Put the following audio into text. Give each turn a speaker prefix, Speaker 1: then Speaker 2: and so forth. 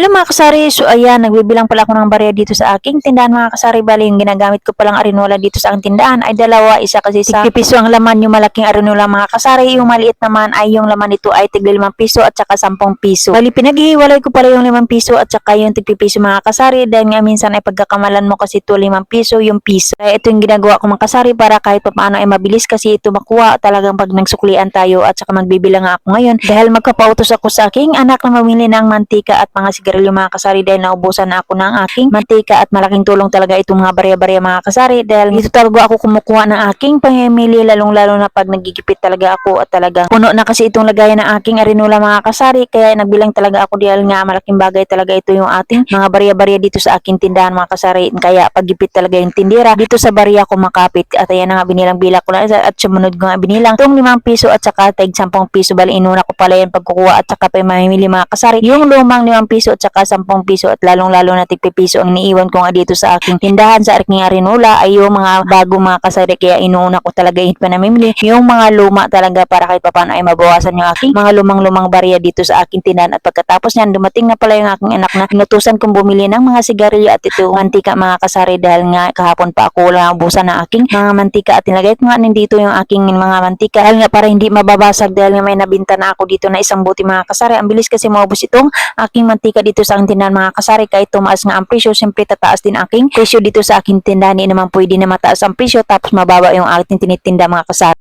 Speaker 1: Hello mga kasari, so ayan, nagbibilang pala ako ng barya dito sa aking tindahan mga kasari. Bali, yung ginagamit ko palang arinola dito sa aking tindahan ay dalawa, isa kasi sa piso ang laman yung malaking arinola mga kasari. Yung maliit naman ay yung laman nito ay tigli 5 piso at saka 10 piso. Bali, pinaghihiwalay ko pala yung 5 piso at saka yung tigpi piso mga kasari dahil nga minsan ay pagkakamalan mo kasi ito 5 piso yung piso. Kaya ito yung ginagawa ko mga kasari para kahit pa paano ay mabilis kasi ito makuha talagang pag nagsuklian tayo at saka magbibilang ako ngayon dahil magpapautos ako sa aking anak na mamili ng mantika at mga sigarilyo mga kasari dahil naubusan na ako ng aking mantika at malaking tulong talaga itong mga barya-barya mga kasari dahil dito talaga ako kumukuha ng aking pamimili lalong lalo na pag nagigipit talaga ako at talagang puno na kasi itong lagayan ng aking arinula mga kasari. Kaya nagbilang talaga ako dahil nga malaking bagay talaga ito yung ating mga barya-barya dito sa aking tindahan mga kasari. Kaya paggipit talaga yung tindera dito sa barya ko makapit. At ayan na nga binilang bila ko na at sumunod ko nga binilang itong 5 piso at saka tag 10 piso. Bali inuna ko pala yan pagkukuha at saka pa mamimili mga kasari. Yung lumang 5 piso at saka 10 piso at lalong lalo na tigpi piso ang iniiwan ko nga dito sa aking tindahan sa aking arinula ay yung mga bago mga kasari kaya inuuna ko talaga yung panamimili. Yung mga luma talaga para kahit paano ay mabawasan yung aking mga lumang-lumang barya dito sa aking tindahan. At pagkatapos niyan dumating na pala yung aking anak na inutusan kong bumili ng mga sigarilyo at ito mantika mga kasari dahil nga kahapon pa ako lang ubusan ng aking mga mantika. At nilagay ko nga nandito yung aking mga mantika. Dahil nga para hindi mababasag dahil nga may nabinta na ako dito na isang buti mga kasari. Ang bilis kasi maubos itong aking mantika dito sa aking tindahan mga kasari kahit tumaas nga ang presyo siyempre tataas din aking presyo dito sa aking tindahan. Hindi naman pwede na mataas ang presyo tapos mababa yung aking tinitinda mga kasari